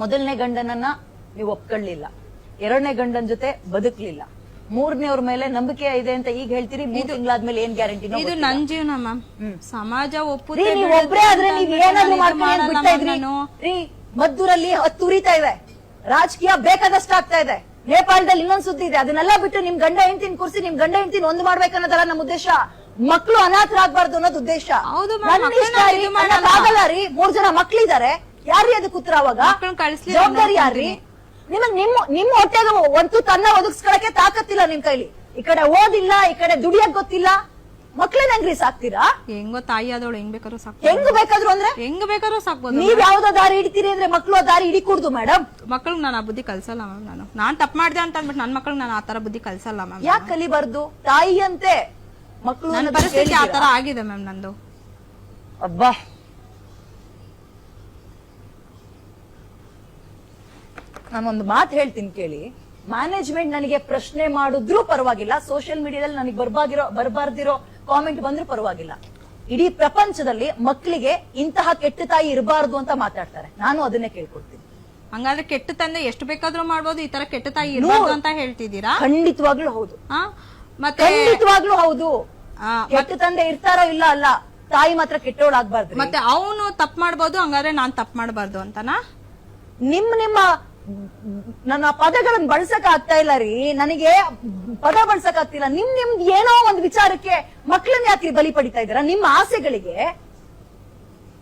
ಮೊದಲನೇ ಗಂಡನನ್ನ ನೀವು ಒಪ್ಕೊಳ್ಳಿಲ್ಲ. ಎರಡನೇ ಗಂಡನ ಜೊತೆ ಬದುಕ್ಲಿಲ್ಲ. ಮೂರನೇವ್ರ ಮೇಲೆ ನಂಬಿಕೆ ಇದೆ ಅಂತ ಈಗ ಹೇಳ್ತೀರಿ ಮೂರು ತಿಂಗಳಾದ್ಮೇಲೆ ಏನ್ ಗ್ಯಾರಂಟಿ ಇದು ನನ್ ಜೀವನ ಮ್ಯಾಮ್. ಸಮಾಜ ಒಪ್ಪುತ್ತೆ ಒಬ್ರೇ ಆದ್ರೆ ನೀವ್ ಏನಾದ್ರು ಮಾಡ್ಕೊಂಡು ಮದ್ದೂರಲ್ಲಿ ಹತ್ತು ಉರಿತಾ ಇದೆ. ರಾಜಕೀಯ ಬೇಕಾದಷ್ಟು ಆಗ್ತಾ ಇದೆ. ನೇಪಾಳದಲ್ಲಿ ಇನ್ನೊಂದ್ ಸುದ್ದಿ ಇದೆ. ಅದನ್ನೆಲ್ಲ ಬಿಟ್ಟು ನಿಮ್ ಗಂಡ ಹೆಂಡತಿನ ಕುರ್ಸಿ ನಿಮ್ ಗಂಡ ಹೆಂಡತಿನ ಒಂದು ಮಾಡ್ಬೇಕನ್ನೋದಲ್ಲ ನಮ್ಮ ಉದ್ದೇಶ. ಮಕ್ಕಳು ಅನಾಥರಾಗಬಾರ್ದು ಅನ್ನೋದು ಉದ್ದೇಶ. ಹೌದು ಆಗಲ್ಲ ರೀ, ಮೂರ್ ಜನ ಮಕ್ಳಿದಾರೆ. ಯಾರ್ರೀ ಅದಕ್ಕೆ ಉತ್ತರ ಅವಾಗ? ಜವಾಬ್ದಾರಿ ಯಾರ್ರಿ? ನಿಮಗ್ ನಿಮ್ಮ ನಿಮ್ಮ ಹೊಟ್ಟೆಗೆ ಒಂದು ತನ್ನ ಒದಗಿಸ್ಕೊಳಕ್ಕೆ ತಾಕತ್ತಿಲ್ಲ ನಿಮ್ ಕೈಲಿ. ಈ ಕಡೆ ಓದಿಲ್ಲ ಈ ಕಡೆ ದುಡಿಯಕ್ ಗೊತ್ತಿಲ್ಲ. ಮಕ್ಳನ್ನ ಹೆಂಗ್ರಿ ಸಾಕ್ತೀರಾ? ಹೆಂಗೋ ತಾಯಿ ಆದವಳು ಹೆಂಗ್ ಬೇಕಾದ್ರೂ ಸಾಕು ಹೆಂಗ್ ಬೇಕಾದ್ರು ಅಂದ್ರೆ? ಹೆಂಗ್ ಬೇಕಾದ್ರೂ ಸಾಕ್ಬೋದು ನೀವ್ ಯಾವ್ದೋ ದಾರಿ ಹಿಡಿತೀರಿ ಅಂದ್ರೆ ಮಕ್ಳು ಆ ದಾರಿ ಹಿಡಿಕೂಡ್ದು ಮೇಡಮ್ ಮಕ್ಳಿಗೆ ನಾನು ಆ ಬುದ್ಧಿ ಕಲ್ಸಲ್ಲ ಮ್ಯಾಮ್ ನಾನು. ನಾನ್ ತಪ್ಪು ಮಾಡ್ದೆ ಅಂತ ಅಂದ್ಬಿಟ್ಟು ನನ್ ಮಕ್ಕಳಿಗೆ ನಾನು ಆ ತರ ಬುದ್ಧಿ ಕಲ್ಸಲ್ಲ ಮ್ಯಾಮ್ ಯಾಕೆ ಕಲಿಬಾರ್ದು? ತಾಯಿಯಂತೆ ಮಕ್ಳು ನನ್ನ ಪರಿಸ್ಥಿತಿ ಆ ತರ ಆಗಿದೆ ಮ್ಯಾಮ್ ನಂದು. ಅಬ್ಬಾ. ನಾನೊಂದು ಮಾತು ಹೇಳ್ತೀನಿ ಕೇಳಿ. ಮ್ಯಾನೇಜ್ಮೆಂಟ್ ನನಗೆ ಪ್ರಶ್ನೆ ಮಾಡಿದ್ರೂ ಪರವಾಗಿಲ್ಲ. ಸೋಷಿಯಲ್ ಮೀಡಿಯಾದಲ್ಲಿ ನನಗೆ ಬರ್ಬಾಗಿರೋ ಬರ್ಬಾರ್ದಿರೋ ಕಾಮೆಂಟ್ ಬಂದ್ರೂ ಪರವಾಗಿಲ್ಲ. ಇಡೀ ಪ್ರಪಂಚದಲ್ಲಿ ಮಕ್ಕಳಿಗೆ ಇಂತಹ ಕೆಟ್ಟ ತಾಯಿ ಇರಬಾರ್ದು ಅಂತ ಮಾತಾಡ್ತಾರೆ. ನಾನು ಅದನ್ನೇ ಕೇಳ್ಕೊಡ್ತೀನಿ. ಹಂಗಾದ್ರೆ ಕೆಟ್ಟ ತಂದೆ ಎಷ್ಟು ಬೇಕಾದ್ರೂ ಮಾಡ್ಬೋದು ಈ ತರ ಕೆಟ್ಟ ತಾಯಿ ಇರಬಹುದು ಅಂತ ಹೇಳ್ತಿದ್ದೀರಾ? ಖಂಡಿತವಾಗ್ಲೂ ಹೌದು. ಆ? ಮತ್ತೆ ಖಂಡಿತವಾಗ್ಲೂ ಹೌದು. ಆ, ಕೆಟ್ಟ ತಂದೆ ಇರ್ತಾರೋ ಇಲ್ಲ ಅಲ್ಲ ತಾಯಿ ಮಾತ್ರ ಕೆಟ್ಟವಳಾಗ್ಬಾರ್ದು ಮತ್ತೆ ಅವನು ತಪ್ಪು ಮಾಡ್ಬೋದು ಹಂಗಾದ್ರೆ ನಾನ್ ತಪ್ಪು ಮಾಡಬಾರ್ದು ಅಂತನಾ? ನಿಮ್ ನಿಮ್ಮ ನನ್ನ ಪದಗಳನ್ನ ಬಳಸಕ್ ಆಗ್ತಾ ಇಲ್ಲ ರೀ. ನನಗೆ ಪದ ಬಳಸಕ್ ಆಗ್ತಿಲ್ಲ ನಿಮ್ ನಿಮ್ದು ಏನೋ ಒಂದು ವಿಚಾರಕ್ಕೆ ಮಕ್ಳನ್ನ ಯಾಕ್ರಿ ಬಲಿ ಪಡಿತಾ ಇದ್ದೀರಾ? ನಿಮ್ಮ ಆಸೆಗಳಿಗೆ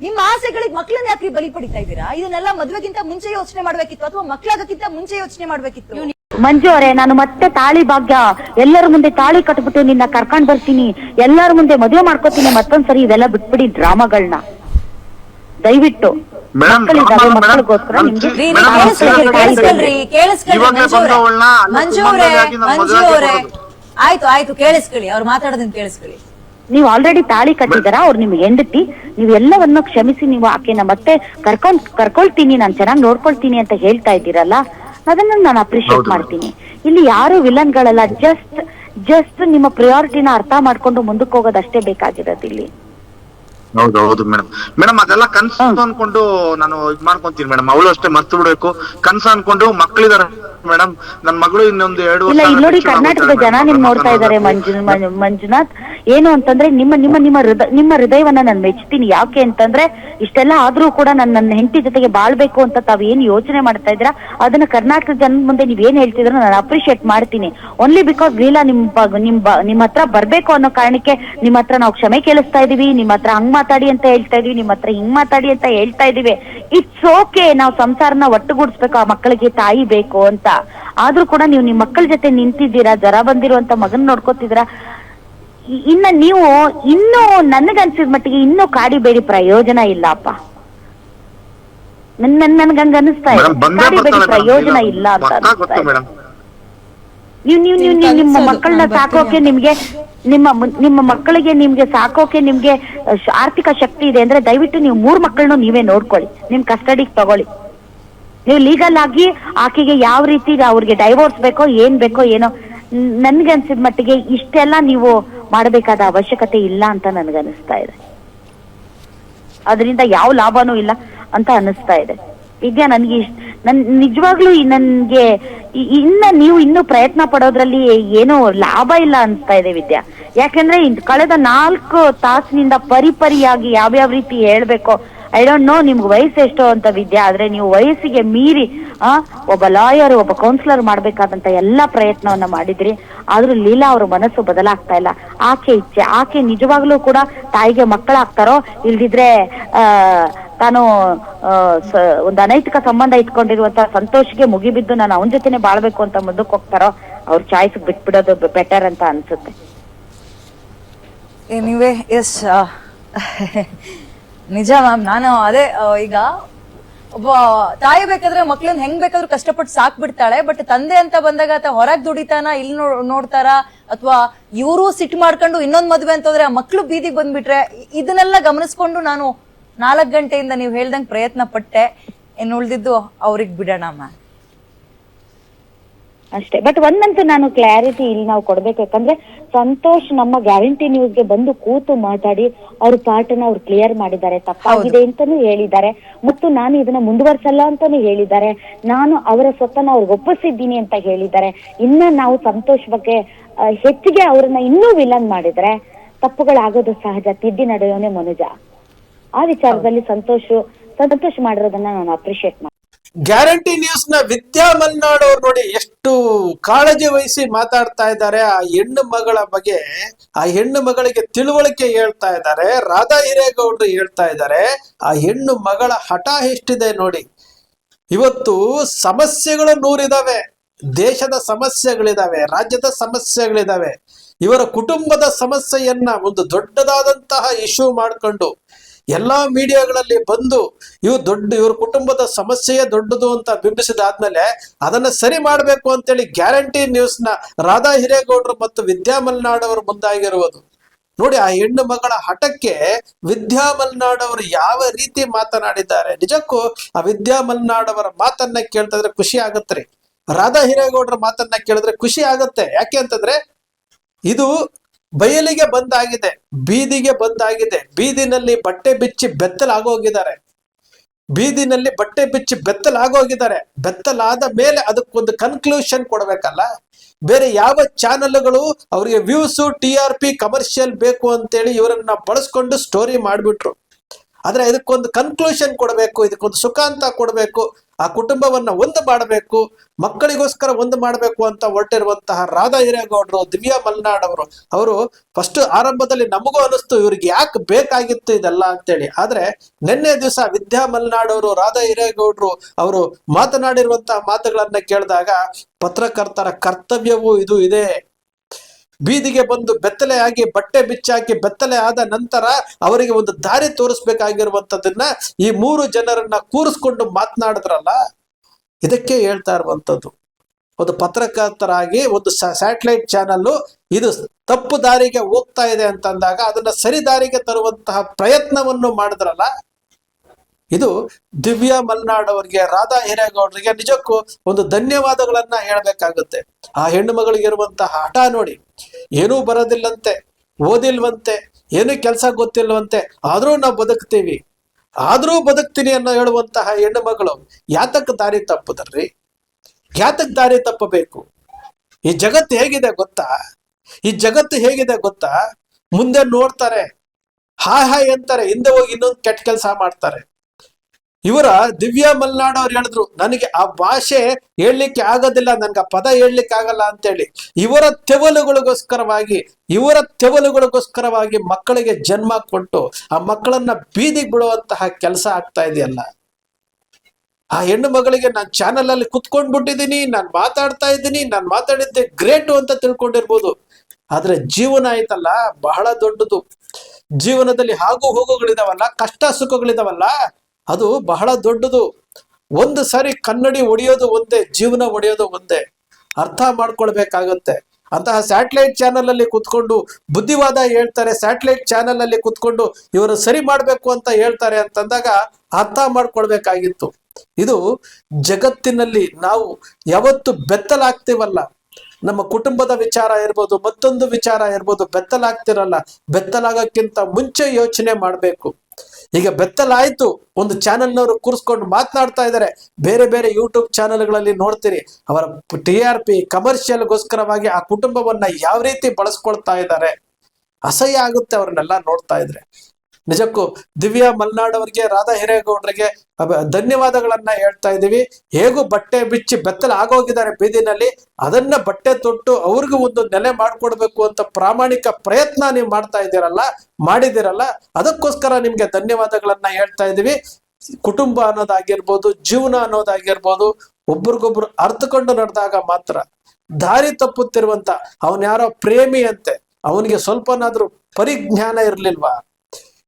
ನಿಮ್ಮ ಆಸೆಗಳಿಗೆ ಮಕ್ಳನ್ನ ಯಾಕ್ರಿ ಬಲಿ ಪಡಿತಾ ಇದ್ದೀರಾ? ಇದನ್ನೆಲ್ಲ ಮದ್ವೆಗಿಂತ ಮುಂಚೆ ಯೋಚನೆ ಮಾಡ್ಬೇಕಿತ್ತು ಅಥವಾ ಮಕ್ಳಾಗಕ್ಕಿಂತ ಮುಂಚೆ ಯೋಚನೆ ಮಾಡ್ಬೇಕಿತ್ತು? ಮಂಜು ಅವರೇ, ನಾನು ಮತ್ತೆ ತಾಳಿ ಭಾಗ್ಯ, ಎಲ್ಲರ ಮುಂದೆ ತಾಳಿ ಕಟ್ಬಿಟ್ಟು ನಿನ್ನ ಕರ್ಕೊಂಡ್ ಬರ್ತೀನಿ. ಎಲ್ಲರ ಮುಂದೆ ಮದುವೆ ಮಾಡ್ಕೋತೀನಿ ಮತ್ತೊಂದ್ಸರಿ ಇದೆಲ್ಲ ಬಿಟ್ಬಿಡಿ ಡ್ರಾಮಾಗಳನ್ನ ದಯವಿಟ್ಟು. ಆಯ್ತು ಆಯ್ತು ಕೇಳಿಸ್ಕೊಳ್ಳಿ ಅವ್ರು ಮಾತಾಡೋದನ್ನ ಕೇಳಿಸ್ಕೊಳ್ಳಿ. ನೀವು ಆಲ್ರೆಡಿ ತಾಳಿ ಕಟ್ಟಿದಾರ ಅವ್ರು ನಿಮ್ಗೆ ಹೆಂಡತಿ. ನೀವು ಎಲ್ಲವನ್ನು ಕ್ಷಮಿಸಿ ನೀವು ಆಕೆನ ಮತ್ತೆ ಕರ್ಕೊಂಡ್ ಕರ್ಕೊಳ್ತೀನಿ ನಾನು ಚೆನ್ನಾಗಿ ನೋಡ್ಕೊಳ್ತೀನಿ ಅಂತ ಹೇಳ್ತಾ ಇದ್ದೀರಲ್ಲ ಅದನ್ನ ನಾನು ಅಪ್ರಿಶಿಯೇಟ್ ಮಾಡ್ತೀನಿ. ಇಲ್ಲಿ ಯಾರು ವಿಲನ್ ಗಳಲ್ಲ ಜಸ್ಟ್ ಜಸ್ಟ್ ನಿಮ್ಮ ಪ್ರಿಯಾರಿಟಿನ ಅರ್ಥ ಮಾಡ್ಕೊಂಡು ಮುಂದಕ್ಕೆ ಹೋಗೋದಷ್ಟೇ ಬೇಕಾಗಿರೋದು ಇಲ್ಲಿ. ಹೌದು ಹೌದು ಮೇಡಮ್ ಮೇಡಮ್ ಅದೆಲ್ಲ ಕನ್ಸು ಅನ್ಕೊಂಡು ನಾನು ಇದ್ ಮಾಡ್ಕೊಂತೀನಿ ಮೇಡಮ್ ಅವಳು ಅಷ್ಟೇ ಮರ್ತು ಬಿಡ್ಬೇಕು. ಕನ್ಸು ಅನ್ಕೊಂಡು ಮಕ್ಳಿದಾರೆ ಮೇಡಮ್ ನನ್ ಮಗಳು ಇನ್ನೊಂದು ಎರಡು ಇಲ್ಲ ವರ್ಷ ಇಲ್ಲಿ ನೋಡಿ ಕರ್ನಾಟಕದ ಜನ. ನಿಮ್ ನೋಡ್ತಾ ಇದ್ದಾರೆ ಮಂಜು- ಮಂಜುನಾಥ್. ಏನು ಅಂತಂದ್ರೆ ನಿಮ್ಮ ನಿಮ್ಮ ನಿಮ್ಮ ಹೃದಯ ನಿಮ್ಮ ಹೃದಯವನ್ನ ನಾನು ಮೆಚ್ತೀನಿ. ಯಾಕೆ ಅಂತಂದ್ರೆ ಇಷ್ಟೆಲ್ಲ ಆದ್ರೂ ಕೂಡ ನನ್ನ ನನ್ನ ಹೆಂಡತಿ ಜೊತೆಗೆ ಬಾಳ್ಬೇಕು ಅಂತ ತಾವ್ ಏನ್ ಯೋಚನೆ ಮಾಡ್ತಾ ಇದ್ದೀರಾ? ಅದನ್ನ ಕರ್ನಾಟಕ ಜನ ಮುಂದೆ ನೀವ್ ಏನ್ ಹೇಳ್ತಿದ್ರು ನಾನು ಅಪ್ರಿಶಿಯೇಟ್ ಮಾಡ್ತೀನಿ. ಓನ್ಲಿ ಬಿಕಾಸ್ ಲೀಲಾ ನಿಮ್ ನಿಮ್ ನಿಮ್ ಹತ್ರ ಬರ್ಬೇಕು ಅನ್ನೋ ಕಾರಣಕ್ಕೆ ನಿಮ್ ಹತ್ರ ನಾವು ಕ್ಷಮೆ ಕೇಳಿಸ್ತಾ ಇದೀವಿ ನಿಮ್ ಹತ್ರ ಹಂಗ್ ಮಾತಾಡಿ ಅಂತ ಹೇಳ್ತಾ ಇದೀವಿ ನಿಮ್ ಹತ್ರ ಹಿಂಗ್ ಮಾತಾಡಿ ಅಂತ ಹೇಳ್ತಾ ಇದೀವಿ. ಇಟ್ಸ್ ಓಕೆ ನಾವು ಸಂಸಾರನ ಒಟ್ಟುಗೂಡಿಸ್ಬೇಕು, ಆ ಮಕ್ಕಳಿಗೆ ತಾಯಿ ಬೇಕು ಅಂತ. ಆದ್ರೂ ಕೂಡ ನೀವು ನಿಮ್ ಮಕ್ಕಳ ಜೊತೆ ನಿಂತಿದ್ದೀರಾ? ಜರ ಬಂದಿರುವಂತ ಮಗನ್ ನೋಡ್ಕೋತಿದ್ದೀರಾ? ಇನ್ನ ನೀವು ಇನ್ನೂ ನನಗನ್ಸಿದ ಮಟ್ಟಿಗೆ ಇನ್ನು ಕಾಡಿ ಬೇಡಿ ಪ್ರಯೋಜನ ಇಲ್ಲ ಅಪ್ಪ ನನ್ ನನ್ ನನ್ಗಂಗ ಅನಿಸ್ತಾ ಇದೆ ಕಾಡಿಬೇಡಿ ಬರ್ತಾಳೆ ಪ್ರಯೋಜನ ಇಲ್ಲ ಅಂತ ಅನಿಸ್ತಾ ಇದೆ. ನೀವು ನೀವು ನೀವು ನೀವು ನಿಮ್ಮ ಮಕ್ಕಳನ್ನ ನಾನ್ ಸಾಕೋಕೆ ನಿಮ್ಗೆ ನಿಮ್ಮ ನಿಮ್ಮ ಮಕ್ಕಳಿಗೆ ನಿಮ್ಗೆ ಸಾಕೋಕೆ ನಿಮ್ಗೆ ಆರ್ಥಿಕ ಶಕ್ತಿ ಇದೆ ಅಂದ್ರೆ ದಯವಿಟ್ಟು ನೀವು ಮೂರ್ ಮಕ್ಕಳನ್ನು ನೀವೇ ನೋಡ್ಕೊಳ್ಳಿ. ನಿಮ್ ಕಸ್ಟಡಿಗೆ ತಗೊಳ್ಳಿ. ನೀವು ಲೀಗಲ್ ಆಗಿ ಆಕೆಗೆ ಯಾವ ರೀತಿ ಅವ್ರಿಗೆ ಡೈವೋರ್ಸ್ ಬೇಕೋ ಏನ್ ಬೇಕೋ ಏನೋ ನನ್ಗೆ ಅನ್ಸಿದ ಮಟ್ಟಿಗೆ ಇಷ್ಟೆಲ್ಲ ನೀವು ಮಾಡಬೇಕಾದ ಅವಶ್ಯಕತೆ ಇಲ್ಲ ಅಂತ ನನಗನ್ನಿಸ್ತಾ ಇದೆ. ಅದರಿಂದ ಯಾವ ಲಾಭನೂ ಇಲ್ಲ ಅಂತ ಅನಿಸ್ತಾ ಇದೆ. ಈಗ ನನಗೆ ನನ್, ನಿಜವಾಗ್ಲೂ ನನ್ಗೆ ಇನ್ನ ನೀವು ಇನ್ನು ಪ್ರಯತ್ನ ಪಡೋದ್ರಲ್ಲಿ ಏನೋ ಲಾಭ ಇಲ್ಲ ಅನ್ಸ್ತಾ ಇದೆ ವಿದ್ಯಾ. ಯಾಕಂದ್ರೆ ಕಳೆದ ನಾಲ್ಕು ತಾಸಿನಿಂದ ಪರಿಪರಿಯಾಗಿ ಯಾವ್ಯಾವ ರೀತಿ ಹೇಳ್ಬೇಕು ಐ ಡೋಂಟ್ ನೋ ನಿಮ್ಗೆ ವಯಸ್ಸು ಎಷ್ಟೋ ಅಂತ ವಿದ್ಯಾ, ಆದ್ರೆ ನೀವು ವಯಸ್ಸಿಗೆ ಮೀರಿ, ಆ, ಒಬ್ಬ ಲಾಯರ್, ಒಬ್ಬ ಕೌನ್ಸಿಲರ್ ಮಾಡ್ಬೇಕಾದಂತ ಎಲ್ಲಾ ಪ್ರಯತ್ನವನ್ನ ಮಾಡಿದ್ರಿ. ಆದ್ರೂ ಲೀಲಾ ಅವ್ರ ಮನಸ್ಸು ಬದಲಾಗ್ತಾ ಇಲ್ಲ. ಆಕೆ ಇಚ್ಛೆ. ಆಕೆ ನಿಜವಾಗ್ಲೂ ಕೂಡ ತಾಯಿಗೆ ಮಕ್ಕಳಾಗ್ತಾರೋ ಇಲ್ದಿದ್ರೆ, ಆ, ತಾನು ಒಂದು ಅನೈತಿಕ ಸಂಬಂಧ ಇಟ್ಕೊಂಡಿರುವಂತ ಸಂತೋಷ್ಗೆ ಮುಗಿಬಿದ್ದು ನಾನು ಅವನ ಜೊತೆನೆ ಬಾಳ್ಬೇಕು ಅಂತ ಮುಂದಕ್ಕೆ ಹೋಗ್ತಾರೋ, ಅವ್ರ ಚಾಯ್ಸ್ ಬಿಟ್ಬಿಡೋದು ಬೆಟರ್ ಅಂತ ಅನ್ಸುತ್ತೆ. ಎನಿವೆ ಎಸ್ ನಿಜ ಮ್ಯಾಮ್ ನಾನು ಅದೇ ಈಗ ಒಬ್ಬ ತಾಯಿ ಬೇಕಾದ್ರೆ ಮಕ್ಳನ್ನ ಹೆಂಗ್ ಬೇಕಾದ್ರೂ ಕಷ್ಟಪಟ್ಟು ಸಾಕ್ ಬಿಡ್ತಾಳೆ ಬಟ್ ತಂದೆ ಅಂತ ಬಂದಾಗ ಆತ ಹೊರಗ್ ದುಡಿತಾನ, ಇಲ್ಲಿ ನೋಡ್ತಾರ? ಅಥವಾ ಇವರು ಸಿಟ್ ಮಾಡ್ಕೊಂಡು ಇನ್ನೊಂದು ಮದುವೆ ಅಂತಂದ್ರೆ ಆ ಮಕ್ಕಳು ಬೀದಿಗೆ ಬಂದ್ಬಿಟ್ರೆ, ಇದನ್ನೆಲ್ಲ ಗಮನಿಸ್ಕೊಂಡು ನಾನು ನಾಲ್ಕು ಗಂಟೆಯಿಂದ ನೀವು ಹೇಳ್ದಂಗೆ ಪ್ರಯತ್ನ ಪಟ್ಟೆ ಇನ್ನು ಉಳಿದಿದ್ದು ಅವ್ರಿಗೆ ಬಿಡೋಣ, ಮ್ಯಾಮ್. ಅಷ್ಟೇ. ಬಟ್ ಒಂದಂತೂ ನಾನು ಕ್ಲಾರಿಟಿ ಇಲ್ಲಿ ನಾವು ಕೊಡ್ಬೇಕು ಯಾಕಂದ್ರೆ ಸಂತೋಷ್ ನಮ್ಮ ಗ್ಯಾರಂಟಿ ನ್ಯೂಸ್ಗೆ ಬಂದು ಕೂತು ಮಾತಾಡಿ ಅವ್ರ ಪಾಠನ ಅವ್ರು ಕ್ಲಿಯರ್ ಮಾಡಿದ್ದಾರೆ. ತಪ್ಪಾಗಿದೆ ಅಂತಾನು ಹೇಳಿದ್ದಾರೆ. ಮತ್ತು ನಾನು ಇದನ್ನ ಮುಂದುವರ್ಸಲ್ಲ ಅಂತಾನು ಹೇಳಿದ್ದಾರೆ. ನಾನು ಅವರ ಸ್ವತ್ತನ್ನ ಅವ್ರಿಗೆ ಒಪ್ಪಿಸಿದ್ದೀನಿ ಅಂತ ಹೇಳಿದ್ದಾರೆ. ಇನ್ನ ನಾವು ಸಂತೋಷ್ ಬಗ್ಗೆ ಹೆಚ್ಚಿಗೆ ಅವ್ರನ್ನ ಇನ್ನೂ ವಿಲನ್ ಮಾಡಿದ್ರೆ ತಪ್ಪುಗಳಾಗೋದು ಸಹಜ. ತಿದ್ದಿ ನಡೆಯೋನೆ ಮನುಜ. ಆ ವಿಚಾರದಲ್ಲಿ ಸಂತೋಷ್ ಸಂತೋಷ್ ಮಾಡಿರೋದನ್ನ ನಾನು ಅಪ್ರಿಶಿಯೇಟ್ ಮಾಡ್ತೀನಿ. ಗ್ಯಾರಂಟಿ ನ್ಯೂಸ್ನ ವಿದ್ಯಾ ಮಲ್ನಾಡ್ ಅವ್ರು ನೋಡಿ ಎಷ್ಟು ಕಾಳಜಿ ವಹಿಸಿ ಮಾತಾಡ್ತಾ ಇದ್ದಾರೆ, ಆ ಹೆಣ್ಣು ಮಗಳ ಬಗ್ಗೆ, ಆ ಹೆಣ್ಣು ಮಗಳಿಗೆ ತಿಳುವಳಿಕೆ ಹೇಳ್ತಾ ಇದ್ದಾರೆ, ರಾಧಾ ಹಿರೇಗೌಡರು ಹೇಳ್ತಾ ಇದ್ದಾರೆ, ಆ ಹೆಣ್ಣು ಮಗಳ ಹಠ ಎಷ್ಟಿದೆ ನೋಡಿ. ಇವತ್ತು ಸಮಸ್ಯೆಗಳು ನೂರಿದಾವೆ, ದೇಶದ ಸಮಸ್ಯೆಗಳಿದಾವೆ, ರಾಜ್ಯದ ಸಮಸ್ಯೆಗಳಿದಾವೆ. ಇವರ ಕುಟುಂಬದ ಸಮಸ್ಯೆಯನ್ನ ಒಂದು ದೊಡ್ಡದಾದಂತಹ ಇಶ್ಯೂ ಮಾಡ್ಕೊಂಡು ಎಲ್ಲಾ ಮೀಡಿಯಾಗಳಲ್ಲಿ ಬಂದು ಇವ್ರು ದೊಡ್ಡ, ಇವ್ರ ಕುಟುಂಬದ ಸಮಸ್ಯೆಯೇ ದೊಡ್ಡದು ಅಂತ ಬಿಂಬಿಸಿದಾದ್ಮೇಲೆ ಅದನ್ನ ಸರಿ ಮಾಡ್ಬೇಕು ಅಂತೇಳಿ ಗ್ಯಾರಂಟಿ ನ್ಯೂಸ್ನ ರಾಧಾ ಹಿರೇಗೌಡರು ಮತ್ತು ವಿದ್ಯಾ ಮಲ್ನಾಡ್ ಅವರು ಮುಂದಾಗಿರುವುದು. ನೋಡಿ, ಆ ಹೆಣ್ಣು ಮಗಳ ಹಠಕ್ಕೆ ವಿದ್ಯಾ ಮಲ್ನಾಡ್ ಅವರು ಯಾವ ರೀತಿ ಮಾತನಾಡಿದ್ದಾರೆ. ನಿಜಕ್ಕೂ ಆ ವಿದ್ಯಾ ಮಲ್ನಾಡ್ ಅವರ ಮಾತನ್ನ ಕೇಳ್ತಾ ಇದ್ರೆ ಖುಷಿ ಆಗತ್ತೆ ರಾಧಾ ಹಿರೇಗೌಡರ ಮಾತನ್ನ ಕೇಳಿದ್ರೆ ಖುಷಿ ಆಗತ್ತೆ. ಯಾಕೆ ಅಂತಂದ್ರೆ ಇದು ಬಯಲಿಗೆ ಬಂದಾಗಿದೆ, ಬೀದಿಗೆ ಬಂದಾಗಿದೆ, ಬೀದಿನಲ್ಲಿ ಬಟ್ಟೆ ಬಿಚ್ಚಿ ಬೆತ್ತಲಾಗೋಗಿದ್ದಾರೆ. ಬೀದಿನಲ್ಲಿ ಬಟ್ಟೆ ಬಿಚ್ಚಿ ಬೆತ್ತಲಾಗೋಗಿದ್ದಾರೆ. ಬೆತ್ತಲಾದ ಮೇಲೆ ಅದಕ್ಕೊಂದು ಕನ್ಕ್ಲೂಷನ್ ಕೊಡ್ಬೇಕಲ್ಲ? ಬೇರೆ ಯಾವ ಚಾನೆಲ್ಗಳು ಅವರಿಗೆ views T R P commercial ಬೇಕು ಅಂತೇಳಿ ಇವರನ್ನ ಬಳಸ್ಕೊಂಡು ಸ್ಟೋರಿ ಮಾಡ್ಬಿಟ್ರು. ಆದ್ರೆ ಇದಕ್ಕೊಂದು ಕನ್ಕ್ಲೂಷನ್ ಕೊಡಬೇಕು, ಇದಕ್ಕೊಂದು ಸುಖಾಂತ ಕೊಡಬೇಕು, ಆ ಕುಟುಂಬವನ್ನ ಒಂದು ಮಾಡಬೇಕು, ಮಕ್ಕಳಿಗೋಸ್ಕರ ಒಂದು ಮಾಡಬೇಕು ಅಂತ ಹೊರಟಿರುವಂತಹ ರಾಧಾ ಹಿರೇಗೌಡರು, ದಿವ್ಯಾ ಮಲ್ನಾಡ್ ಅವರು ಅವರು ಫಸ್ಟ್ ಆರಂಭದಲ್ಲಿ ನಮಗೂ ಅನಿಸ್ತು, ಇವ್ರಿಗೆ ಯಾಕೆ ಬೇಕಾಗಿತ್ತು ಇದೆಲ್ಲ ಅಂತೇಳಿ. ಆದರೆ ನಿನ್ನೆ ದಿವಸ ವಿದ್ಯಾ ಮಲ್ನಾಡ್ ಅವರು, ರಾಧಾ ಹಿರೇಗೌಡರು ಅವರು ಮಾತನಾಡಿರುವಂತಹ ಮಾತುಗಳನ್ನ ಕೇಳಿದಾಗ ಪತ್ರಕರ್ತರ ಕರ್ತವ್ಯವೂ ಇದು ಇದೆ. ಬೀದಿಗೆ ಬಂದು ಬೆತ್ತಲೆ ಆಗಿ, ಬಟ್ಟೆ ಬಿಚ್ಚಾಕಿ ಬೆತ್ತಲೆ ಆದ ನಂತರ ಅವರಿಗೆ ಒಂದು ದಾರಿ ತೋರಿಸ್ಬೇಕಾಗಿರುವಂತದನ್ನ ಈ ಮೂರು ಜನರನ್ನ ಕೂರಿಸ್ಕೊಂಡು ಮಾತನಾಡಿದ್ರಲ್ಲ, ಇದಕ್ಕೆ ಹೇಳ್ತಾ ಇರುವಂತದ್ದು ಒಂದು ಪತ್ರಕರ್ತರಾಗಿ ಒಂದು ಸ್ಯಾಟಲೈಟ್ ಚಾನಲ್ ಇದು ತಪ್ಪು ದಾರಿಗೆ ಹೋಗ್ತಾ ಇದೆ ಅಂತಂದಾಗ ಅದನ್ನ ಸರಿ ದಾರಿಗೆ ತರುವಂತಹ ಪ್ರಯತ್ನವನ್ನು ಮಾಡಿದ್ರಲ್ಲ ಇದು ದಿವ್ಯಾ ಮಲ್ನಾಡ್ ಅವರಿಗೆ ರಾಧಾ ಹಿರೇಗೌಡರಿಗೆ ನಿಜಕ್ಕೂ ಒಂದು ಧನ್ಯವಾದಗಳನ್ನ ಹೇಳಬೇಕಾಗುತ್ತೆ. ಆ ಹೆಣ್ಣು ಮಗಳಿಗೆ ಇರುವಂತಹ ಹಠ ನೋಡಿ, ಏನೂ ಬರೋದಿಲ್ಲಂತೆ, ಓದಿಲ್ವಂತೆ, ಏನು ಕೆಲಸ ಗೊತ್ತಿಲ್ವಂತೆ, ಆದ್ರೂ ನಾವು ಬದುಕ್ತೀವಿ. ಆದ್ರೂ ಬದುಕ್ತೀನಿ ಅನ್ನೋ ಹೇಳುವಂತಹ ಹೆಣ್ಣು ಮಗಳು, ಯಾತಕ್ ದಾರಿ ತಪ್ಪುದಲ್ರಿ ಯಾತಕ್ ದಾರಿ ತಪ್ಪಬೇಕು? ಈ ಜಗತ್ತು ಹೇಗಿದೆ ಗೊತ್ತಾ? ಈ ಜಗತ್ತು ಹೇಗಿದೆ ಗೊತ್ತಾ? ಮುಂದೆ ನೋಡ್ತಾರೆ, ಹಾಯ್ ಹಾಯ್ ಅಂತಾರೆ, ಹಿಂದೆ ಹೋಗಿ ಇನ್ನೊಂದು ಕೆಟ್ಟ ಕೆಲಸ ಮಾಡ್ತಾರೆ. ಇವರ ದಿವ್ಯಾ ಮಲ್ನಾಡ್ ಅವ್ರು ಹೇಳಿದ್ರು, ನನಗೆ ಆ ಭಾಷೆ ಹೇಳಲಿಕ್ಕೆ ಆಗೋದಿಲ್ಲ, ನನ್ಗೆ ಆ ಪದ ಹೇಳಲಿಕ್ಕೆ ಆಗಲ್ಲ ಅಂತೇಳಿ. ಇವರ ತೆವಲುಗಳಿಗೋಸ್ಕರವಾಗಿ ಇವರ ತೆವಲುಗಳಿಗೋಸ್ಕರವಾಗಿ ಮಕ್ಕಳಿಗೆ ಜನ್ಮ ಕೊಟ್ಟು, ಆ ಮಕ್ಕಳನ್ನ ಬೀದಿಗೆ ಬಿಡುವಂತಹ ಕೆಲಸ ಆಗ್ತಾ ಇದೆಯಲ್ಲ? ಆ ಹೆಣ್ಣು ಮಗಳಿಗೆ ನಾನು ಚಾನಲ್ ಅಲ್ಲಿ ಕುತ್ಕೊಂಡ್ ಬಿಟ್ಟಿದ್ದೀನಿ ನಾನು ಮಾತಾಡ್ತಾ ಇದ್ದೀನಿ ನಾನು ಮಾತಾಡಿದ್ದೆ ಗ್ರೇಟು ಅಂತ ತಿಳ್ಕೊಂಡಿರ್ಬೋದು. ಆದ್ರೆ ಜೀವನ ಆಯ್ತಲ್ಲ, ಬಹಳ ದೊಡ್ಡದು. ಜೀವನದಲ್ಲಿ ಆಗು ಹೋಗುಗಳಿದಾವಲ್ಲ, ಕಷ್ಟ ಸುಖಗಳಿದಾವಲ್ಲ ಅದು ಬಹಳ ದೊಡ್ಡದು. ಒಂದು ಸಾರಿ ಕನ್ನಡಿ ಒಡೆಯೋದು ಒಂದೇ, ಜೀವನ ಒಡೆಯೋದು ಒಂದೇ. ಅರ್ಥ ಮಾಡ್ಕೊಳ್ಬೇಕಾಗತ್ತೆ. ಅಂತಹ ಸ್ಯಾಟಲೈಟ್ ಚಾನೆಲ್ ಅಲ್ಲಿ ಕುತ್ಕೊಂಡು ಬುದ್ಧಿವಾದ ಹೇಳ್ತಾರೆ, ಸ್ಯಾಟಲೈಟ್ ಚಾನೆಲ್ ಅಲ್ಲಿ ಕುತ್ಕೊಂಡು ಇವರು ಸರಿ ಮಾಡ್ಬೇಕು ಅಂತ ಹೇಳ್ತಾರೆ ಅಂತಂದಾಗ ಅರ್ಥ ಮಾಡ್ಕೊಳ್ಬೇಕಾಗಿತ್ತು. ಇದು ಜಗತ್ತಿನಲ್ಲಿ ನಾವು ಯಾವತ್ತು ಬೆತ್ತಲಾಗ್ತೀವಲ್ಲ ನಮ್ಮ ಕುಟುಂಬದ ವಿಚಾರ ಇರ್ಬೋದು, ಮತ್ತೊಂದು ವಿಚಾರ ಇರ್ಬೋದು ಬೆತ್ತಲಾಗ್ತಿರಲ್ಲ ಬೆತ್ತಲಾಗಕ್ಕಿಂತ ಮುಂಚೆ ಯೋಚನೆ ಮಾಡ್ಬೇಕು. ಈಗ ಬೆತ್ತಲಾಯ್ತು. ಒಂದು ಚಾನೆಲ್ನವರು ಕೂರಿಸ್ಕೊಂಡು ಮಾತನಾಡ್ತಾ ಇದ್ದಾರೆ. ಬೇರೆ ಬೇರೆ ಯೂಟ್ಯೂಬ್ ಚಾನೆಲ್ಗಳಲ್ಲಿ ನೋಡ್ತೀರಿ. ಅವರ ಟಿ ಆರ್ ಪಿ ಕಮರ್ಷಿಯಲ್ಗೋಸ್ಕರವಾಗಿ ಆ ಕುಟುಂಬವನ್ನ ಯಾವ ರೀತಿ ಬಳಸ್ಕೊಳ್ತಾ ಇದ್ದಾರೆ. ಅಸಹ್ಯ ಆಗುತ್ತೆ ಅವ್ರನ್ನೆಲ್ಲ ನೋಡ್ತಾ ಇದ್ರೆ. ನಿಜಕ್ಕೂ ದಿವ್ಯಾ ಮಲ್ನಾಡ್ ಅವರಿಗೆ ರಾಧಾ ಹಿರೇಗೌಡರಿಗೆ ಧನ್ಯವಾದಗಳನ್ನ ಹೇಳ್ತಾ ಇದೀವಿ ಹೇಗೂ ಬಟ್ಟೆ ಬಿಚ್ಚಿ ಬೆತ್ತಲ ಆಗೋಗಿದ್ದಾರೆ ಬೀದಿನಲ್ಲಿ. ಅದನ್ನ ಬಟ್ಟೆ ತೊಟ್ಟು ಅವ್ರಿಗೂ ಒಂದು ನೆಲೆ ಮಾಡ್ಕೊಡ್ಬೇಕು ಅಂತ ಪ್ರಾಮಾಣಿಕ ಪ್ರಯತ್ನ ನೀವು ಮಾಡ್ತಾ ಇದ್ದೀರಲ್ಲ ಮಾಡಿದಿರಲ್ಲ ಅದಕ್ಕೋಸ್ಕರ ನಿಮ್ಗೆ ಧನ್ಯವಾದಗಳನ್ನ ಹೇಳ್ತಾ ಇದೀವಿ ಕುಟುಂಬ ಅನ್ನೋದಾಗಿರ್ಬೋದು, ಜೀವನ ಅನ್ನೋದಾಗಿರ್ಬೋದು, ಒಬ್ರಿಗೊಬ್ರು ಅರ್ಥಕೊಂಡು ನಡೆದಾಗ ಮಾತ್ರ ದಾರಿ ತಪ್ಪುತ್ತಿರುವಂತ ಅವನ್ ಯಾರೋ ಪ್ರೇಮಿ ಅಂತೆ ಅವನಿಗೆ ಸ್ವಲ್ಪನಾದ್ರೂ ಪರಿಜ್ಞಾನ ಇರ್ಲಿಲ್ವಾ?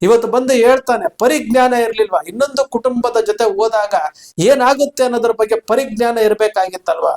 ಇವತ್ತು ಬಂದು ಹೇಳ್ತಾನೆ ಪರಿಜ್ಞಾನ ಇರ್ಲಿಲ್ವಾ? ಇನ್ನೊಂದು ಕುಟುಂಬದ ಜೊತೆ ಹೋದಾಗ ಏನಾಗುತ್ತೆ ಅನ್ನೋದ್ರ ಬಗ್ಗೆ ಪರಿಜ್ಞಾನ ಇರ್ಬೇಕಾಗಿತ್ತಲ್ವಾ?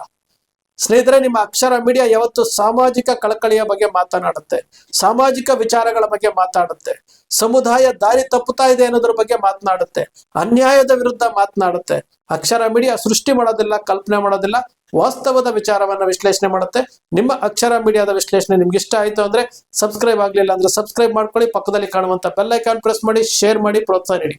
ಸ್ನೇಹಿತರೆ, ನಿಮ್ಮ ಅಕ್ಷರ ಮೀಡಿಯಾ ಯಾವತ್ತು ಸಾಮಾಜಿಕ ಕಳಕಳಿಯ ಬಗ್ಗೆ ಮಾತನಾಡುತ್ತೆ. ಸಾಮಾಜಿಕ ವಿಚಾರಗಳ ಬಗ್ಗೆ ಮಾತಾಡುತ್ತೆ ಸಮುದಾಯ ದಾರಿ ತಪ್ಪುತ್ತಾ ಇದೆ ಅನ್ನೋದ್ರ ಬಗ್ಗೆ ಮಾತನಾಡುತ್ತೆ. ಅನ್ಯಾಯದ ವಿರುದ್ಧ ಮಾತನಾಡುತ್ತೆ. ಅಕ್ಷರ ಮೀಡಿಯಾ ಸೃಷ್ಟಿ ಮಾಡೋದಿಲ್ಲ, ಕಲ್ಪನೆ ಮಾಡೋದಿಲ್ಲ, ವಾಸ್ತವದ ವಿಚಾರವನ್ನ ವಿಶ್ಲೇಷಣೆ ಮಾಡುತ್ತೆ. ನಿಮ್ಮ ಅಕ್ಷರ ಮೀಡಿಯಾದ ವಿಶ್ಲೇಷಣೆ ನಿಮ್ಗೆ ಇಷ್ಟ ಆಯ್ತು ಅಂದ್ರೆ ಸಬ್ಸ್ಕ್ರೈಬ್ ಆಗ್ಲಿಲ್ಲ ಅಂದ್ರೆ ಸಬ್ಸ್ಕ್ರೈಬ್ ಮಾಡ್ಕೊಳ್ಳಿ. ಪಕ್ಕದಲ್ಲಿ ಕಾಣುವಂತ ಬೆಲ್ ಐಕಾನ್ ಪ್ರೆಸ್ ಮಾಡಿ, ಶೇರ್ ಮಾಡಿ, ಪ್ರೋತ್ಸಾಹ ನೀಡಿ.